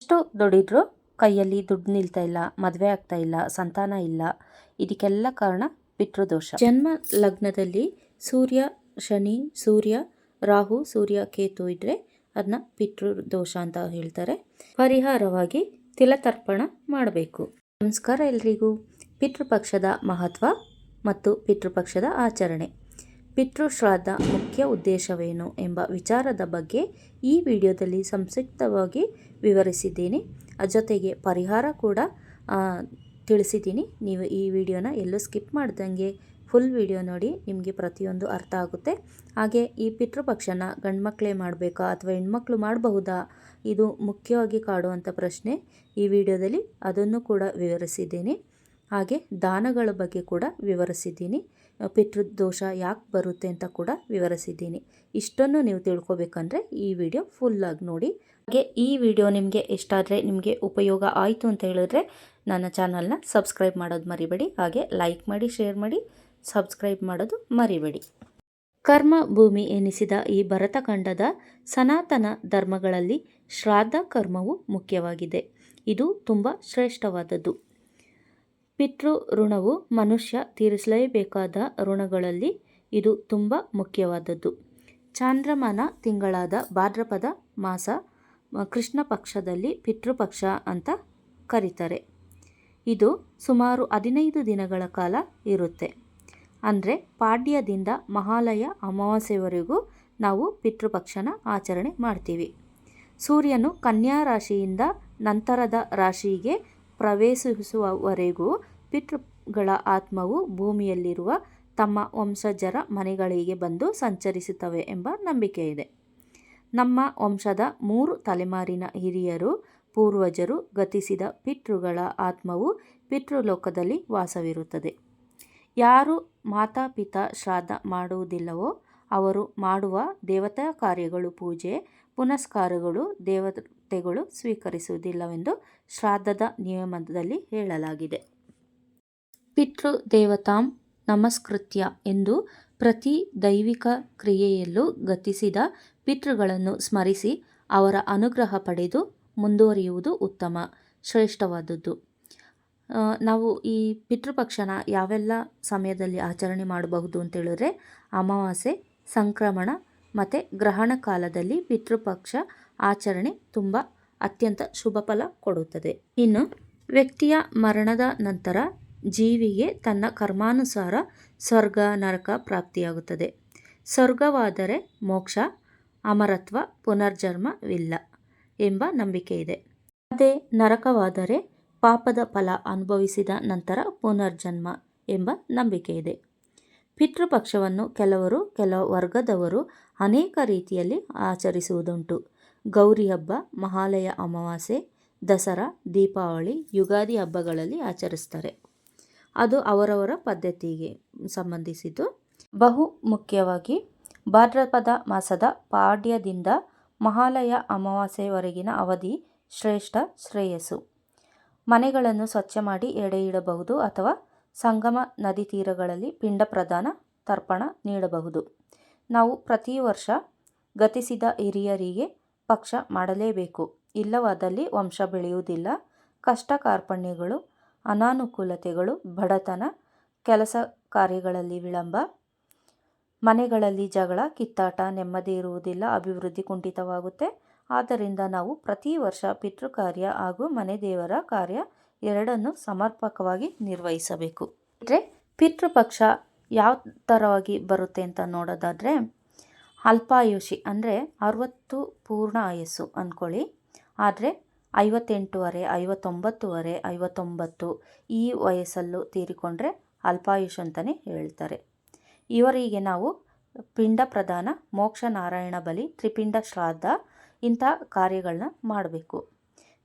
ಎಷ್ಟು ದುಡಿದ್ರೂ ಕೈಯಲ್ಲಿ ದುಡ್ಡು ನಿಲ್ತಾ ಇಲ್ಲ, ಮದುವೆ ಆಗ್ತಾ ಇಲ್ಲ, ಸಂತಾನ ಇಲ್ಲ. ಇದಕ್ಕೆಲ್ಲ ಕಾರಣ ಪಿತೃದೋಷ ಜನ್ಮ ಲಗ್ನದಲ್ಲಿ ಸೂರ್ಯ, ಶನಿ, ಸೂರ್ಯ, ರಾಹು, ಸೂರ್ಯ, ಕೇತು ಇದ್ರೆ ಅದನ್ನ ಪಿತೃದೋಷ ಅಂತ ಹೇಳ್ತಾರೆ. ಪರಿಹಾರವಾಗಿ ತಿಲತರ್ಪಣ ಮಾಡಬೇಕು. ನಮಸ್ಕಾರ ಎಲ್ರಿಗೂ. ಪಿತೃಪಕ್ಷದ ಮಹತ್ವ ಮತ್ತು ಪಿತೃಪಕ್ಷದ ಆಚರಣೆ. ಪಿತೃಶ್ರಾದ್ದ ಮುಖ್ಯ ಉದ್ದೇಶವೇನು ಎಂಬ ವಿಚಾರದ ಬಗ್ಗೆ ಈ ವಿಡಿಯೋದಲ್ಲಿ ಸಂಕ್ಷಿಪ್ತವಾಗಿ ವಿವರಿಸಿದ್ದೀನಿ. ಜೊತೆಗೆ ಪರಿಹಾರ ಕೂಡ ತಿಳಿಸಿದ್ದೀನಿ. ನೀವು ಈ ವಿಡಿಯೋನ ಎಲ್ಲೂ ಸ್ಕಿಪ್ ಮಾಡ್ದಂಗೆ ಫುಲ್ ವಿಡಿಯೋ ನೋಡಿ, ನಿಮಗೆ ಪ್ರತಿಯೊಂದು ಅರ್ಥ ಆಗುತ್ತೆ. ಹಾಗೆ ಈ ಪಿತೃಪಕ್ಷನ ಗಂಡ್ಮಕ್ಳೇ ಮಾಡಬೇಕಾ ಅಥವಾ ಹೆಣ್ಮಕ್ಳು ಮಾಡಬಹುದಾ? ಇದು ಮುಖ್ಯವಾಗಿ ಕಾಡುವಂಥ ಪ್ರಶ್ನೆ. ಈ ವಿಡಿಯೋದಲ್ಲಿ ಅದನ್ನು ಕೂಡ ವಿವರಿಸಿದ್ದೀನಿ. ಹಾಗೆ ದಾನಗಳ ಬಗ್ಗೆ ಕೂಡ ವಿವರಿಸಿದ್ದೀನಿ. ಪಿತೃದೋಷ ಯಾಕೆ ಬರುತ್ತೆ ಅಂತ ಕೂಡ ವಿವರಿಸಿದ್ದೀನಿ. ಇಷ್ಟನ್ನು ನೀವು ತಿಳ್ಕೊಬೇಕಂದ್ರೆ ಈ ವಿಡಿಯೋ ಫುಲ್ಲಾಗಿ ನೋಡಿ. ಹಾಗೆ ಈ ವಿಡಿಯೋ ನಿಮಗೆ ಇಷ್ಟ ಆದರೆ ನಿಮಗೆ ಉಪಯೋಗ ಆಯಿತು ಅಂತ ಹೇಳಿದ್ರೆ ನನ್ನ ಚಾನಲ್ನ ಸಬ್ಸ್ಕ್ರೈಬ್ ಮಾಡೋದು ಮರಿಬೇಡಿ. ಹಾಗೆ ಲೈಕ್ ಮಾಡಿ ಶೇರ್ ಮಾಡಿ ಸಬ್ಸ್ಕ್ರೈಬ್ ಮಾಡೋದು ಮರಿಬೇಡಿ. ಕರ್ಮ ಭೂಮಿ ಎನಿಸಿದ ಈ ಭರತಖಂಡದ ಸನಾತನ ಧರ್ಮಗಳಲ್ಲಿ ಶ್ರಾದ್ದ ಕರ್ಮವು ಮುಖ್ಯವಾಗಿದೆ. ಇದು ತುಂಬ ಶ್ರೇಷ್ಠವಾದದ್ದು. ಪಿತೃ ಋಣವು ಮನುಷ್ಯ ತೀರಿಸಲೇಬೇಕಾದ ಋಣಗಳಲ್ಲಿ ಇದು ತುಂಬ ಮುಖ್ಯವಾದದ್ದು. ಚಾಂದ್ರಮಾನ ತಿಂಗಳಾದ ಭಾದ್ರಪದ ಮಾಸ ಕೃಷ್ಣ ಪಕ್ಷದಲ್ಲಿ ಪಿತೃಪಕ್ಷ ಅಂತ ಕರೀತಾರೆ. ಇದು ಸುಮಾರು ಹದಿನೈದು ದಿನಗಳ ಕಾಲ ಇರುತ್ತೆ. ಅಂದರೆ ಪಾಡ್ಯದಿಂದ ಮಹಾಲಯ ಅಮಾವಾಸ್ಯೆವರೆಗೂ ನಾವು ಪಿತೃಪಕ್ಷನ ಆಚರಣೆ ಮಾಡ್ತೀವಿ. ಸೂರ್ಯನು ಕನ್ಯಾ ರಾಶಿಯಿಂದ ನಂತರದ ರಾಶಿಗೆ ಪ್ರವೇಶಿಸುವವರೆಗೂ ಪಿತೃಗಳ ಆತ್ಮವು ಭೂಮಿಯಲ್ಲಿರುವ ತಮ್ಮ ವಂಶಜರ ಮನೆಗಳಿಗೆ ಬಂದು ಸಂಚರಿಸುತ್ತವೆ ಎಂಬ ನಂಬಿಕೆ ಇದೆ ನಮ್ಮ ವಂಶದ ಮೂರು ತಲೆಮಾರಿನ ಹಿರಿಯರು, ಪೂರ್ವಜರು ಗತಿಸಿದ ಪಿತೃಗಳ ಆತ್ಮವು ಪಿತೃಲೋಕದಲ್ಲಿ ವಾಸವಿರುತ್ತದೆ. ಯಾರು ಮಾತಾಪಿತಾ ಶ್ರಾದ್ದ ಮಾಡುವುದಿಲ್ಲವೋ ಅವರು ಮಾಡುವ ದೇವತಾ ಕಾರ್ಯಗಳು ಪೂಜೆ, ಪುನಸ್ಕಾರಗಳು ದೇವತೆಗಳು ಸ್ವೀಕರಿಸುವುದಿಲ್ಲವೆಂದು ಶ್ರಾದ್ದದ ನಿಯಮದಲ್ಲಿ ಹೇಳಲಾಗಿದೆ. ಪಿತೃ ದೇವತಾಂ ನಮಸ್ಕೃತ್ಯ ಎಂದು ಪ್ರತಿ ದೈವಿಕ ಕ್ರಿಯೆಯಲ್ಲೂ ಗತಿಸಿದ ಪಿತೃಗಳನ್ನು ಸ್ಮರಿಸಿ ಅವರ ಅನುಗ್ರಹ ಪಡೆದು ಮುಂದುವರಿಯುವುದು ಉತ್ತಮ, ಶ್ರೇಷ್ಠವಾದದ್ದು. ನಾವು ಈ ಪಿತೃಪಕ್ಷನ ಯಾವೆಲ್ಲ ಸಮಯದಲ್ಲಿ ಆಚರಣೆ ಮಾಡಬಹುದು ಅಂತ ಹೇಳಿದ್ರೆ, ಅಮಾವಾಸ್ಯೆ, ಸಂಕ್ರಮಣ ಮತ್ತು ಗ್ರಹಣ ಕಾಲದಲ್ಲಿ ಪಿತೃಪಕ್ಷ ಆಚರಣೆ ತುಂಬ ಅತ್ಯಂತ ಶುಭ ಫಲ ಕೊಡುತ್ತದೆ. ಇನ್ನು ವ್ಯಕ್ತಿಯ ಮರಣದ ನಂತರ ಜೀವಿಗೆ ತನ್ನ ಕರ್ಮಾನುಸಾರ ಸ್ವರ್ಗ, ನರಕ ಪ್ರಾಪ್ತಿಯಾಗುತ್ತದೆ. ಸ್ವರ್ಗವಾದರೆ ಮೋಕ್ಷ, ಅಮರತ್ವ, ಪುನರ್ಜನ್ಮವಿಲ್ಲ ಎಂಬ ನಂಬಿಕೆ ಇದೆ. ಅದೇ ನರಕವಾದರೆ ಪಾಪದ ಫಲ ಅನುಭವಿಸಿದ ನಂತರ ಪುನರ್ಜನ್ಮ ಎಂಬ ನಂಬಿಕೆ ಇದೆ. ಪಿತೃಪಕ್ಷವನ್ನು ಕೆಲವರು ಕೆಲ ವರ್ಗದವರು ಅನೇಕ ರೀತಿಯಲ್ಲಿ ಆಚರಿಸುವುದುಂಟು. ಗೌರಿ ಹಬ್ಬ, ಮಹಾಲಯ ಅಮಾವಾಸ್ಯೆ, ದಸರಾ, ದೀಪಾವಳಿ, ಯುಗಾದಿ ಹಬ್ಬಗಳಲ್ಲಿ ಆಚರಿಸ್ತಾರೆ. ಅದು ಅವರವರ ಪದ್ಧತಿಗೆ ಸಂಬಂಧಿಸಿದ್ದು. ಬಹು ಮುಖ್ಯವಾಗಿ ಭಾದ್ರಪದ ಮಾಸದ ಪಾಡ್ಯದಿಂದ ಮಹಾಲಯ ಅಮಾವಾಸ್ಯೆವರೆಗಿನ ಅವಧಿ ಶ್ರೇಷ್ಠ ಶ್ರೇಯಸ್ಸು. ಮನೆಗಳನ್ನು ಸ್ವಚ್ಛ ಮಾಡಿ ಎಡೆ ಇಡಬಹುದು ಅಥವಾ ಸಂಗಮ ನದಿ ತೀರಗಳಲ್ಲಿ ಪಿಂಡ ಪ್ರದಾನ ತರ್ಪಣ ನೀಡಬಹುದು. ನಾವು ಪ್ರತಿ ವರ್ಷ ಗತಿಸಿದ ಹಿರಿಯರಿಗೆ ಪಕ್ಷ ಮಾಡಲೇಬೇಕು. ಇಲ್ಲವಾದಲ್ಲಿ ವಂಶ ಬೆಳೆಯುವುದಿಲ್ಲ. ಕಷ್ಟ ಕಾರ್ಪಣ್ಯಗಳು, ಅನಾನುಕೂಲತೆಗಳು, ಬಡತನ, ಕೆಲಸ ಕಾರ್ಯಗಳಲ್ಲಿ ವಿಳಂಬ, ಮನೆಗಳಲ್ಲಿ ಜಗಳ, ಕಿತ್ತಾಟ ನೆಮ್ಮದಿ ಇರುವುದಿಲ್ಲ, ಅಭಿವೃದ್ಧಿ ಕುಂಠಿತವಾಗುತ್ತೆ. ಆದ್ದರಿಂದ ನಾವು ಪ್ರತಿ ವರ್ಷ ಪಿತೃ ಕಾರ್ಯ ಹಾಗೂ ಮನೆ ದೇವರ ಕಾರ್ಯ ಎರಡನ್ನು ಸಮರ್ಪಕವಾಗಿ ನಿರ್ವಹಿಸಬೇಕು. ಅಂದರೆ ಪಿತೃಪಕ್ಷ ಯಾವ ಥರವಾಗಿ ಬರುತ್ತೆ ಅಂತ ನೋಡೋದಾದರೆ ಅಲ್ಪಾಯುಷಿ ಅಂದರೆ ಅರವತ್ತು ಪೂರ್ಣ ಆಯಸ್ಸು ಅಂದ್ಕೊಳ್ಳಿ ಆದರೆ ಐವತ್ತೆಂಟುವರೆ, ಐವತ್ತೊಂಬತ್ತುವರೆ, ಐವತ್ತೊಂಬತ್ತು ಈ ವಯಸ್ಸಲ್ಲೂ ತೀರಿಕೊಂಡ್ರೆ ಅಲ್ಪಾಯುಷ್ ಅಂತಲೇ ಹೇಳ್ತಾರೆ. ಇವರಿಗೆ ನಾವು ಪಿಂಡ ಪ್ರದಾನ ಮೋಕ್ಷ ನಾರಾಯಣ ಬಲಿ, ತ್ರಿಪಿಂಡ ಶ್ರಾದ್ದ ಇಂಥ ಕಾರ್ಯಗಳನ್ನ ಮಾಡಬೇಕು.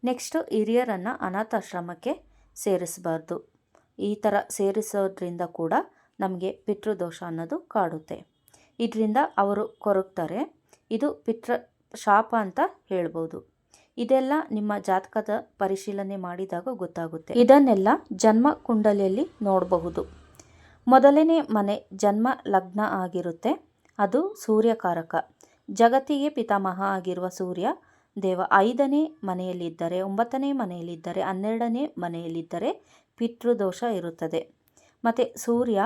ನೆಕ್ಸ್ಟು ಹಿರಿಯರನ್ನು ಅನಾಥಾಶ್ರಮಕ್ಕೆ ಸೇರಿಸಬಾರ್ದು. ಈ ಥರ ಸೇರಿಸೋದ್ರಿಂದ ಕೂಡ ನಮಗೆ ಪಿತೃದೋಷ ಅನ್ನೋದು ಕಾಡುತ್ತೆ. ಇದರಿಂದ ಅವರು ಕೊರಗ್ತಾರೆ. ಇದು ಪಿತೃ ಶಾಪ ಅಂತ ಹೇಳ್ಬೋದು. ಇದೆಲ್ಲ ನಿಮ್ಮ ಜಾತಕದ ಪರಿಶೀಲನೆ ಮಾಡಿದಾಗ ಗೊತ್ತಾಗುತ್ತೆ. ಇದನ್ನೆಲ್ಲ ಜನ್ಮ ಕುಂಡಲಿಯಲ್ಲಿ ನೋಡಬಹುದು. ಮೊದಲನೇ ಮನೆ ಜನ್ಮ ಲಗ್ನ ಆಗಿರುತ್ತೆ. ಅದು ಸೂರ್ಯಕಾರಕ. ಜಗತ್ತಿಗೆ ಪಿತಾಮಹ ಆಗಿರುವ ಸೂರ್ಯ ದೇವ ಐದನೇ ಮನೆಯಲ್ಲಿದ್ದರೆ, ಒಂಬತ್ತನೇ ಮನೆಯಲ್ಲಿದ್ದರೆ, ಹನ್ನೆರಡನೇ ಮನೆಯಲ್ಲಿದ್ದರೆ ಪಿತೃದೋಷ ಇರುತ್ತದೆ. ಮತ್ತು ಸೂರ್ಯ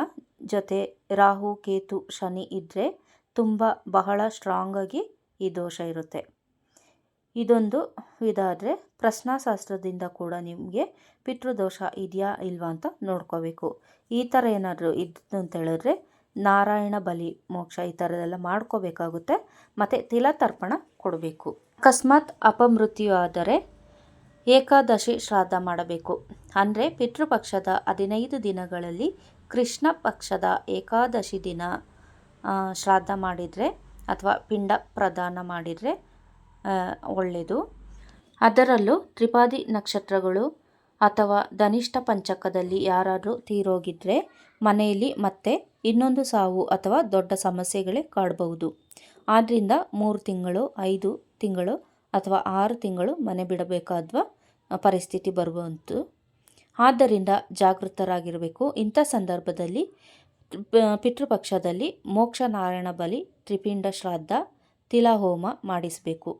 ಜೊತೆ ರಾಹು, ಕೇತು, ಶನಿ ಇದ್ದರೆ ತುಂಬ ಬಹಳ ಸ್ಟ್ರಾಂಗಾಗಿ ಈ ದೋಷ ಇರುತ್ತೆ. ಇದೊಂದು ಇದಾದರೆ ಪ್ರಶ್ನಾಶಾಸ್ತ್ರದಿಂದ ಕೂಡ ನಿಮಗೆ ಪಿತೃದೋಷ ಇದೆಯಾ ಇಲ್ವಾ ಅಂತ ನೋಡ್ಕೋಬೇಕು. ಈ ಥರ ಏನಾದರೂ ಇದ್ದು ಅಂತ ಹೇಳಿದ್ರೆ ನಾರಾಯಣ ಬಲಿ ಮೋಕ್ಷ ಈ ಥರದೆಲ್ಲ ಮಾಡ್ಕೋಬೇಕಾಗುತ್ತೆ. ಮತ್ತು ತಿಲತರ್ಪಣ ಕೊಡಬೇಕು. ಅಕಸ್ಮಾತ್ ಅಪಮೃತ್ಯು ಆದರೆ ಏಕಾದಶಿ ಶ್ರಾದ್ದ ಮಾಡಬೇಕು. ಅಂದರೆ ಪಿತೃಪಕ್ಷದ ಹದಿನೈದು ದಿನಗಳಲ್ಲಿ ಕೃಷ್ಣ ಪಕ್ಷದ ಏಕಾದಶಿ ದಿನ ಶ್ರಾದ್ದ ಮಾಡಿದರೆ ಅಥವಾ ಪಿಂಡ ಪ್ರದಾನ ಮಾಡಿದರೆ ಒಳ್ಳೆಯದು. ಅದರಲ್ಲೂ ತ್ರಿಪಾದಿ ನಕ್ಷತ್ರಗಳು ಅಥವಾ ಧನಿಷ್ಠ ಪಂಚಕದಲ್ಲಿ ಯಾರಾದರೂ ತೀರೋಗಿದ್ದರೆ ಮನೆಯಲ್ಲಿ ಮತ್ತೆ ಇನ್ನೊಂದು ಸಾವು ಅಥವಾ ದೊಡ್ಡ ಸಮಸ್ಯೆಗಳೇ ಕಾಡಬಹುದು. ಆದ್ದರಿಂದ ಮೂರು ತಿಂಗಳು, ಐದು ತಿಂಗಳು ಅಥವಾ ಆರು ತಿಂಗಳು ಮನೆ ಬಿಡಬೇಕಾದ ಪರಿಸ್ಥಿತಿ ಬರುವಂತು. ಆದ್ದರಿಂದ ಜಾಗೃತರಾಗಿರಬೇಕು. ಇಂಥ ಸಂದರ್ಭದಲ್ಲಿ ಪಿತೃಪಕ್ಷದಲ್ಲಿ ಮೋಕ್ಷ ನಾರಾಯಣ ಬಲಿ, ತ್ರಿಪಿಂಡ ಶ್ರಾದ್ದ ತಿಲಹೋಮ ಮಾಡಿಸಬೇಕು.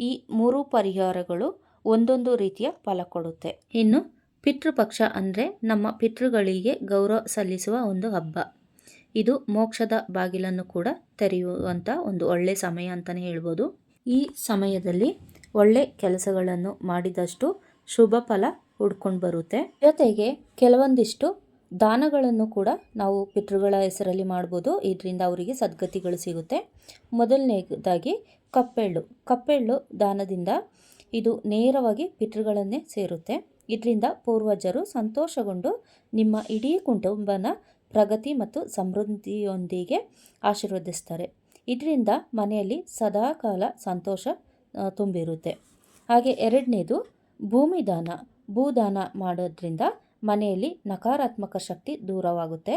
ಈ ಮೂರು ಪರಿಹಾರಗಳು ಒಂದೊಂದು ರೀತಿಯ ಫಲ ಕೊಡುತ್ತೆ. ಇನ್ನು ಪಿತೃಪಕ್ಷ ಅಂದರೆ ನಮ್ಮ ಪಿತೃಗಳಿಗೆ ಗೌರವ ಸಲ್ಲಿಸುವ ಒಂದು ಹಬ್ಬ. ಇದು ಮೋಕ್ಷದ ಬಾಗಿಲನ್ನು ಕೂಡ ತೆರೆಯುವಂಥ ಒಂದು ಒಳ್ಳೆ ಸಮಯ ಅಂತಲೇ ಹೇಳ್ಬೋದು. ಈ ಸಮಯದಲ್ಲಿ ಒಳ್ಳೆ ಕೆಲಸಗಳನ್ನು ಮಾಡಿದಷ್ಟು ಶುಭ ಫಲ ಹುಡ್ಕೊಂಡು ಬರುತ್ತೆ. ಜೊತೆಗೆ ಕೆಲವೊಂದಿಷ್ಟು ದಾನಗಳನ್ನು ಕೂಡ ನಾವು ಪಿತೃಗಳ ಹೆಸರಲ್ಲಿ ಮಾಡ್ಬೋದು. ಇದರಿಂದ ಅವರಿಗೆ ಸದ್ಗತಿಗಳು ಸಿಗುತ್ತೆ. ಮೊದಲನೇದಾಗಿ ಕಪ್ಪೆಳ್ಳು. ಕಪ್ಪೆಳ್ಳು ದಾನದಿಂದ ಇದು ನೇರವಾಗಿ ಪಿತೃಗಳನ್ನೇ ಸೇರುತ್ತೆ. ಇದರಿಂದ ಪೂರ್ವಜರು ಸಂತೋಷಗೊಂಡು ನಿಮ್ಮ ಇಡೀ ಕುಟುಂಬನ ಪ್ರಗತಿ ಮತ್ತು ಸಮೃದ್ಧಿಯೊಂದಿಗೆ ಆಶೀರ್ವದಿಸ್ತಾರೆ. ಇದರಿಂದ ಮನೆಯಲ್ಲಿ ಸದಾಕಾಲ ಸಂತೋಷ ತುಂಬಿರುತ್ತೆ. ಹಾಗೆ ಎರಡನೇದು ಭೂಮಿದಾನ, ಭೂದಾನ ಮಾಡೋದ್ರಿಂದ ಮನೆಯಲ್ಲಿ ನಕಾರಾತ್ಮಕ ಶಕ್ತಿ ದೂರವಾಗುತ್ತೆ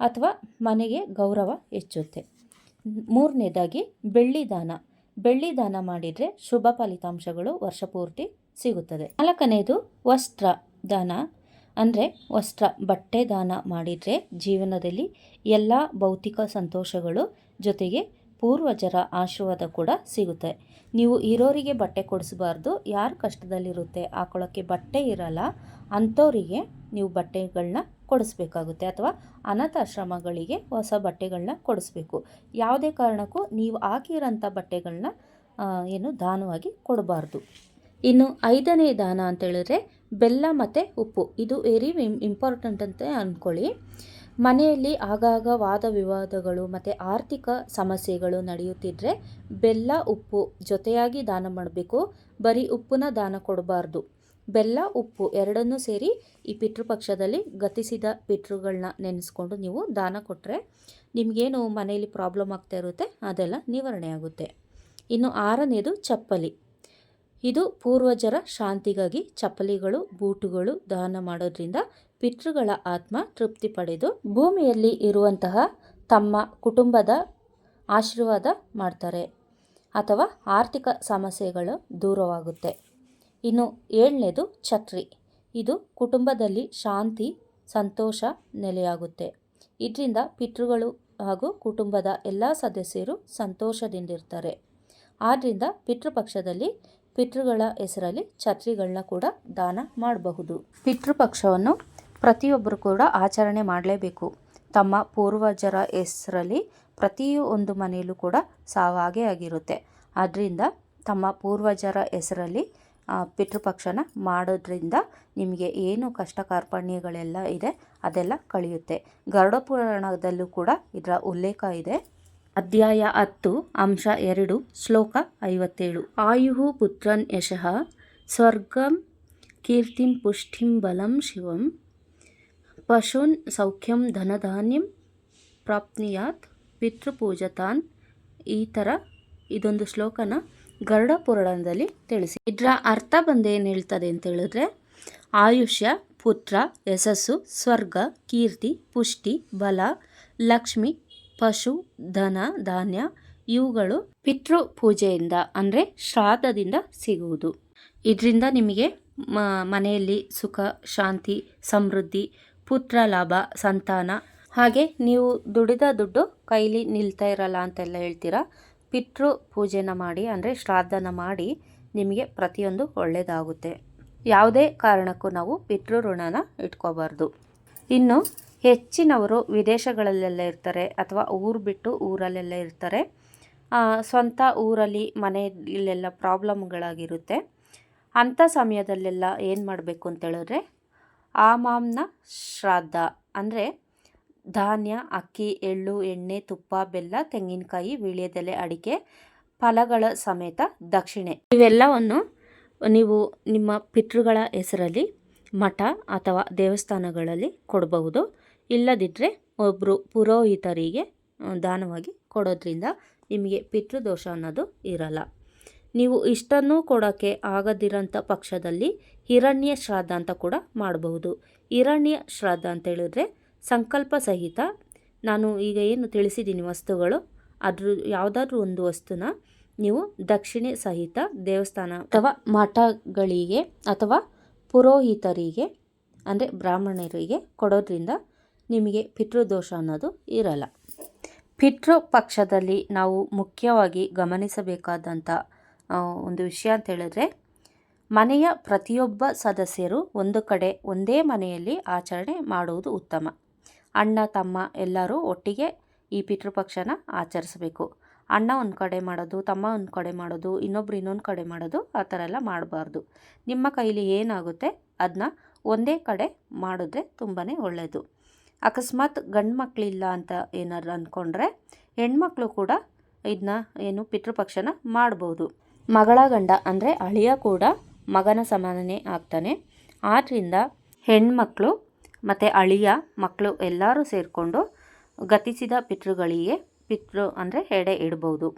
ಅಥವಾ ಮನೆಗೆ ಗೌರವ ಹೆಚ್ಚುತ್ತೆ. ಮೂರನೇದಾಗಿ ಬೆಳ್ಳಿ ದಾನ ಬೆಳ್ಳಿ ದಾನ ಮಾಡಿದರೆ ಶುಭ ಫಲಿತಾಂಶಗಳು ವರ್ಷಪೂರ್ತಿ ಸಿಗುತ್ತದೆ. ನಾಲ್ಕನೇದು ವಸ್ತ್ರ ದಾನ. ಅಂದರೆ ವಸ್ತ್ರ ಬಟ್ಟೆ ದಾನ ಮಾಡಿದರೆ ಜೀವನದಲ್ಲಿ ಎಲ್ಲ ಭೌತಿಕ ಸಂತೋಷಗಳು ಜೊತೆಗೆ ಪೂರ್ವಜರ ಆಶೀರ್ವಾದ ಕೂಡ ಸಿಗುತ್ತೆ. ನೀವು ಇರೋರಿಗೆ ಬಟ್ಟೆ ಕೊಡಿಸಬಾರ್ದು, ಯಾರು ಕಷ್ಟದಲ್ಲಿರುತ್ತೆ ಹಾಕೊಳ್ಳೋಕ್ಕೆ ಬಟ್ಟೆ ಇರಲ್ಲ ಅಂಥವರಿಗೆ ನೀವು ಬಟ್ಟೆಗಳನ್ನ ಕೊಡಿಸ್ಬೇಕಾಗುತ್ತೆ ಅಥವಾ ಅನಾಥಾಶ್ರಮಗಳಿಗೆ ಹೊಸ ಬಟ್ಟೆಗಳನ್ನ ಕೊಡಿಸ್ಬೇಕು. ಯಾವುದೇ ಕಾರಣಕ್ಕೂ ನೀವು ಹಾಕಿರೋಂಥ ಬಟ್ಟೆಗಳನ್ನ ಏನು ದಾನವಾಗಿ ಕೊಡಬಾರ್ದು. ಇನ್ನು ಐದನೇ ದಾನ ಅಂತ ಹೇಳಿದ್ರೆ ಬೆಲ್ಲ ಮತ್ತು ಉಪ್ಪು. ಇದು ವೆರಿ ಇಂಪಾರ್ಟೆಂಟ್ ಅಂತ ಅಂದ್ಕೊಳ್ಳಿ ಮನೆಯಲ್ಲಿ ಆಗಾಗ ವಾದ ವಿವಾದಗಳು ಮತ್ತು ಆರ್ಥಿಕ ಸಮಸ್ಯೆಗಳು ನಡೆಯುತ್ತಿದ್ದರೆ ಬೆಲ್ಲ, ಉಪ್ಪು ಜೊತೆಯಾಗಿ ದಾನ ಮಾಡಬೇಕು. ಬರೀ ಉಪ್ಪನ್ನ ದಾನ ಕೊಡಬಾರ್ದು. ಬೆಲ್ಲ, ಉಪ್ಪು ಎರಡನ್ನೂ ಸೇರಿ ಈ ಪಿತೃಪಕ್ಷದಲ್ಲಿ ಗತಿಸಿದ ಪಿತೃಗಳನ್ನ ನೆನೆಸ್ಕೊಂಡು ನೀವು ದಾನ ಕೊಟ್ಟರೆ ನಿಮಗೇನು ಮನೆಯಲ್ಲಿ ಪ್ರಾಬ್ಲಮ್ ಆಗ್ತಾ ಇರುತ್ತೆ, ಅದೆಲ್ಲ ನಿವಾರಣೆ ಆಗುತ್ತೆ. ಇನ್ನು ಆರನೇದು ಚಪ್ಪಲಿ. ಇದು ಪೂರ್ವಜರ ಶಾಂತಿಗಾಗಿ ಚಪ್ಪಲಿಗಳು, ಬೂಟುಗಳು ದಾನ ಮಾಡೋದ್ರಿಂದ ಪಿತೃಗಳ ಆತ್ಮ ತೃಪ್ತಿ ಪಡೆದು ಭೂಮಿಯಲ್ಲಿ ಇರುವಂತಹ ತಮ್ಮ ಕುಟುಂಬದ ಆಶೀರ್ವಾದ ಮಾಡ್ತಾರೆ ಅಥವಾ ಆರ್ಥಿಕ ಸಮಸ್ಯೆಗಳು ದೂರವಾಗುತ್ತೆ. ಇನ್ನು ಏಳನೇದು ಛತ್ರಿ. ಇದು ಕುಟುಂಬದಲ್ಲಿ ಶಾಂತಿ, ಸಂತೋಷ ನೆಲೆಯಾಗುತ್ತೆ. ಇದರಿಂದ ಪಿತೃಗಳು ಹಾಗೂ ಕುಟುಂಬದ ಎಲ್ಲ ಸದಸ್ಯರು ಸಂತೋಷದಿಂದಿರ್ತಾರೆ. ಆದ್ದರಿಂದ ಪಿತೃಪಕ್ಷದಲ್ಲಿ ಪಿತೃಗಳ ಹೆಸರಲ್ಲಿ ಛತ್ರಿಗಳನ್ನ ಕೂಡ ದಾನ ಮಾಡಬಹುದು. ಪಿತೃಪಕ್ಷವನ್ನು ಪ್ರತಿಯೊಬ್ಬರು ಕೂಡ ಆಚರಣೆ ಮಾಡಲೇಬೇಕು. ತಮ್ಮ ಪೂರ್ವಜರ ಹೆಸರಲ್ಲಿ ಪ್ರತಿಯೊಂದು ಮನೆಯಲ್ಲೂ ಕೂಡ ಸಾವಾಗೇ ಆಗಿರುತ್ತೆ. ಆದ್ದರಿಂದ ತಮ್ಮ ಪೂರ್ವಜರ ಹೆಸರಲ್ಲಿ ಪಿತೃಪಕ್ಷನ ಮಾಡೋದ್ರಿಂದ ನಿಮಗೆ ಏನು ಕಷ್ಟ ಕಾರ್ಪಣ್ಯಗಳೆಲ್ಲ ಇದೆ, ಅದೆಲ್ಲ ಕಳೆಯುತ್ತೆ. ಗರುಡ ಪುರಾಣದಲ್ಲೂ ಕೂಡ ಇದರ ಉಲ್ಲೇಖ ಇದೆ. ಅಧ್ಯಾಯ ಹತ್ತು, ಅಂಶ ಎರಡು, ಶ್ಲೋಕ ಐವತ್ತೇಳು. ಆಯುಹು ಪುತ್ರನ್ ಯಶಃ ಸ್ವರ್ಗಂ ಕೀರ್ತಿಂ ಪುಷ್ಟಿಂ ಬಲಂ ಶಿವಂ ಪಶೂನ್ ಸೌಖ್ಯಂ ಧನಧಾನ್ಯಂ ಪ್ರಾಪ್ನಿಯಾತ್ ಪಿತೃಪೂಜತಾನ್ ಈ ಥರ ಇದೊಂದು ಶ್ಲೋಕನ ಗರುಡ ಪುರಾಣದಲ್ಲಿ ತಿಳಿಸಿ. ಇದರ ಅರ್ಥ ಬಂದೇನು ಹೇಳ್ತದೆ ಅಂತ ಹೇಳಿದ್ರೆ, ಆಯುಷ್ಯ, ಪುತ್ರ, ಯಶಸ್ಸು, ಸ್ವರ್ಗ, ಕೀರ್ತಿ, ಪುಷ್ಟಿ, ಬಲ, ಲಕ್ಷ್ಮಿ, ಪಶು, ಧನ, ಧಾನ್ಯ ಇವುಗಳು ಪಿತೃ ಪೂಜೆಯಿಂದ ಅಂದರೆ ಶ್ರಾದ್ದದಿಂದ ಸಿಗುವುದು. ಇದರಿಂದ ನಿಮಗೆ ಮನೆಯಲ್ಲಿ ಸುಖ, ಶಾಂತಿ, ಸಮೃದ್ಧಿ ಪುತ್ರ ಲಾಭ, ಸಂತಾನ. ಹಾಗೆ ನೀವು ದುಡಿದ ದುಡ್ಡು ಕೈಲಿ ನಿಲ್ತಾ ಇರಲ್ಲ ಅಂತೆಲ್ಲ ಹೇಳ್ತೀರಾ? ಪಿತೃ ಪೂಜೆನ ಮಾಡಿ, ಅಂದರೆ ಶ್ರಾದ್ದನ ಮಾಡಿ ನಿಮಗೆ ಪ್ರತಿಯೊಂದು ಒಳ್ಳೆಯದಾಗುತ್ತೆ ಯಾವುದೇ ಕಾರಣಕ್ಕೂ ನಾವು ಪಿತೃ ಋಣನ ಇಟ್ಕೋಬಾರ್ದು. ಇನ್ನು ಹೆಚ್ಚಿನವರು ವಿದೇಶಗಳಲ್ಲೆಲ್ಲ ಇರ್ತಾರೆ, ಅಥವಾ ಊರು ಬಿಟ್ಟು ಊರಲ್ಲೆಲ್ಲ ಇರ್ತಾರೆ. ಸ್ವಂತ ಊರಲ್ಲಿ ಮನೆಯಲ್ಲೆಲ್ಲ ಪ್ರಾಬ್ಲಮ್ಗಳಾಗಿರುತ್ತೆ. ಅಂಥ ಸಮಯದಲ್ಲೆಲ್ಲ ಏನು ಮಾಡಬೇಕು ಅಂತೇಳಿದ್ರೆ ಆಮಾಮ್ನ ಶ್ರಾದ್ದ. ಅಂದರೆ ಧಾನ್ಯ, ಅಕ್ಕಿ, ಎಳ್ಳು, ಎಣ್ಣೆ, ತುಪ್ಪ, ಬೆಲ್ಲ, ತೆಂಗಿನಕಾಯಿ, ವೀಳ್ಯದೆಲೆ, ಅಡಿಕೆ, ಫಲಗಳ ಸಮೇತ ದಕ್ಷಿಣೆ. ಇವೆಲ್ಲವನ್ನು ನೀವು ನಿಮ್ಮ ಪಿತೃಗಳ ಹೆಸರಲ್ಲಿ ಮಠ ಅಥವಾ ದೇವಸ್ಥಾನಗಳಲ್ಲಿ ಕೊಡಬಹುದು. ಇಲ್ಲದಿದ್ದರೆ ಒಬ್ಬರು ಪುರೋಹಿತರಿಗೆ ದಾನವಾಗಿ ಕೊಡೋದ್ರಿಂದ ನಿಮಗೆ ಪಿತೃದೋಷ ಅನ್ನೋದು ಇರಲ್ಲ. ನೀವು ಇಷ್ಟನ್ನು ಕೊಡೋಕ್ಕೆ ಆಗದಿರೋಂಥ ಪಕ್ಷದಲ್ಲಿ ಹಿರಣ್ಯ ಶ್ರಾದ್ದ ಅಂತ ಕೂಡ ಮಾಡಬಹುದು. ಹಿರಣ್ಯ ಶ್ರಾದ್ದ ಅಂತ ಹೇಳಿದ್ರೆ ಸಂಕಲ್ಪ ಸಹಿತ ನಾನು ಈಗ ಏನು ತಿಳಿಸಿದ್ದೀನಿ ವಸ್ತುಗಳು, ಅದ್ರ ಯಾವುದಾದ್ರೂ ಒಂದು ವಸ್ತುನ ನೀವು ದಕ್ಷಿಣೆ ಸಹಿತ ದೇವಸ್ಥಾನ ಅಥವಾ ಮಠಗಳಿಗೆ ಅಥವಾ ಪುರೋಹಿತರಿಗೆ, ಅಂದರೆ ಬ್ರಾಹ್ಮಣರಿಗೆ ಕೊಡೋದ್ರಿಂದ ನಿಮಗೆ ಪಿತೃದೋಷ ಅನ್ನೋದು ಇರಲ್ಲ. ಪಿತೃ ಪಕ್ಷದಲ್ಲಿ ನಾವು ಮುಖ್ಯವಾಗಿ ಗಮನಿಸಬೇಕಾದಂಥ ಒಂದು ವಿಷಯ ಅಂತ ಹೇಳಿದ್ರೆ ಮನೆಯ ಪ್ರತಿಯೊಬ್ಬ ಸದಸ್ಯರು ಒಂದು ಕಡೆ ಒಂದೇ ಮನೆಯಲ್ಲಿ ಆಚರಣೆ ಮಾಡುವುದು ಉತ್ತಮ. ಅಣ್ಣ, ತಮ್ಮ ಎಲ್ಲರೂ ಒಟ್ಟಿಗೆ ಈ ಪಿತೃಪಕ್ಷನ ಆಚರಿಸಬೇಕು. ಅಣ್ಣ ಒಂದು ಕಡೆ ಮಾಡೋದು, ತಮ್ಮ ಒಂದು ಕಡೆ ಮಾಡೋದು, ಇನ್ನೊಬ್ರು ಇನ್ನೊಂದು ಕಡೆ ಮಾಡೋದು ಆ ಥರ ಎಲ್ಲ ಮಾಡಬಾರ್ದು. ನಿಮ್ಮ ಕೈಲಿ ಏನಾಗುತ್ತೆ ಅದನ್ನ ಒಂದೇ ಕಡೆ ಮಾಡಿದ್ರೆ ತುಂಬಾ ಒಳ್ಳೆಯದು ಅಕಸ್ಮಾತ್ ಗಂಡು ಮಕ್ಕಳಿಲ್ಲ ಅಂತ ಏನಾದ್ರು ಅಂದ್ಕೊಂಡ್ರೆ ಹೆಣ್ಮಕ್ಳು ಕೂಡ ಇದನ್ನ ಏನು ಪಿತೃಪಕ್ಷನ ಮಾಡ್ಬೋದು. ಮಗಳ ಗಂಡ ಅಂದರೆ ಅಳಿಯ ಕೂಡ ಮಗನ ಸಮಾನನೇ ಆಗ್ತಾನೆ. ಆದ್ದರಿಂದ ಹೆಣ್ಮಕ್ಳು ಮತ್ತು ಅಳಿಯ ಮಕ್ಕಳು ಎಲ್ಲರೂ ಸೇರಿಕೊಂಡು ಗತಿಸಿದ ಪಿತೃಗಳಿಗೆ ಪಿತೃ ಅಂದರೆ ಎಡೆ ಇಡ್ಬೋದು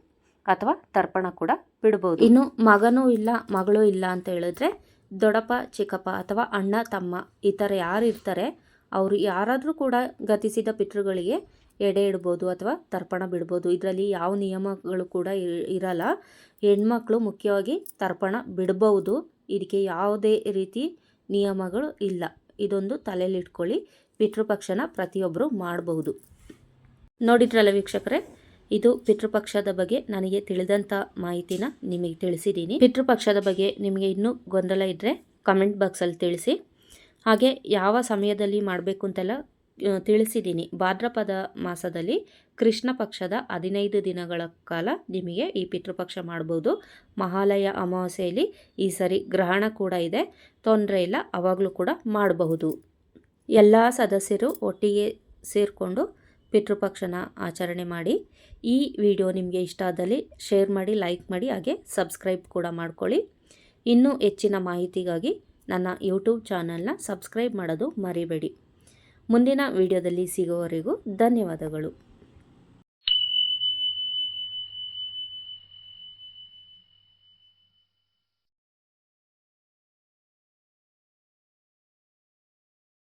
ಅಥವಾ ತರ್ಪಣ ಕೂಡ ಬಿಡ್ಬೋದು. ಇನ್ನು ಮಗನೂ ಇಲ್ಲ, ಮಗಳು ಇಲ್ಲ ಅಂತ ಹೇಳಿದ್ರೆ ದೊಡ್ಡಪ್ಪ, ಚಿಕ್ಕಪ್ಪ ಅಥವಾ ಅಣ್ಣ, ತಮ್ಮ ಈ ಥರ ಯಾರು ಇರ್ತಾರೆ, ಅವರು ಯಾರಾದರೂ ಕೂಡ ಗತಿಸಿದ ಪಿತೃಗಳಿಗೆ ಎಡೆ ಇಡ್ಬೋದು ಅಥವಾ ತರ್ಪಣ ಬಿಡ್ಬೋದು. ಇದರಲ್ಲಿ ಯಾವ ನಿಯಮಗಳು ಕೂಡ ಇರಲ್ಲ. ಹೆಣ್ಮಕ್ಳು ಮುಖ್ಯವಾಗಿ ತರ್ಪಣ ಬಿಡ್ಬೋದು. ಇದಕ್ಕೆ ಯಾವುದೇ ರೀತಿ ನಿಯಮಗಳು ಇಲ್ಲ. ಇದೊಂದು ತಲೆಯಲ್ಲಿಟ್ಕೊಳ್ಳಿ. ಪಿತೃಪಕ್ಷನ ಪ್ರತಿಯೊಬ್ಬರು ಮಾಡಬಹುದು. ನೋಡಿದ್ರಲ್ಲ ವೀಕ್ಷಕರೇ, ಇದು ಪಿತೃಪಕ್ಷದ ಬಗ್ಗೆ ನನಗೆ ತಿಳಿದಂಥ ಮಾಹಿತಿನ ನಿಮಗೆ ತಿಳಿಸಿದ್ದೀನಿ. ಪಿತೃಪಕ್ಷದ ಬಗ್ಗೆ ನಿಮಗೆ ಇನ್ನೂ ಗೊಂದಲ ಇದ್ದರೆ ಕಮೆಂಟ್ ಬಾಕ್ಸಲ್ಲಿ ತಿಳಿಸಿ. ಹಾಗೆ ಯಾವ ಸಮಯದಲ್ಲಿ ಮಾಡಬೇಕು ಅಂತೆಲ್ಲ ತಿಳಿಸಿದ್ದೀನಿ ಭಾದ್ರಪದ ಮಾಸದಲ್ಲಿ ಕೃಷ್ಣ ಪಕ್ಷದ ಹದಿನೈದು ದಿನಗಳ ಕಾಲ ನಿಮಗೆ ಈ ಪಿತೃಪಕ್ಷ ಮಾಡ್ಬೋದು. ಮಹಾಲಯ ಅಮಾವಾಸ್ಯೆಯಲ್ಲಿ ಈ ಸರಿ ಗ್ರಹಣ ಕೂಡ ಇದೆ. ತೊಂದರೆ ಇಲ್ಲ, ಅವಾಗಲೂ ಕೂಡ ಮಾಡಬಹುದು. ಎಲ್ಲ ಸದಸ್ಯರು ಒಟ್ಟಿಗೆ ಸೇರಿಕೊಂಡು ಪಿತೃಪಕ್ಷನ ಆಚರಣೆ ಮಾಡಿ, ಈ ವಿಡಿಯೋ ನಿಮಗೆ ಇಷ್ಟ ಆದಲ್ಲಿ ಶೇರ್ ಮಾಡಿ, ಲೈಕ್ ಮಾಡಿ, ಹಾಗೆ ಸಬ್ಸ್ಕ್ರೈಬ್ ಕೂಡ ಮಾಡ್ಕೊಳ್ಳಿ. ಇನ್ನೂ ಹೆಚ್ಚಿನ ಮಾಹಿತಿಗಾಗಿ ನನ್ನ ಯೂಟ್ಯೂಬ್ ಚಾನಲ್ನ ಸಬ್ಸ್ಕ್ರೈಬ್ ಮಾಡೋದು ಮರಿಬೇಡಿ. ಮುಂದಿನ ವಿಡಿಯೋದಲ್ಲಿ ಸಿಗುವವರೆಗೂ ಧನ್ಯವಾದಗಳು.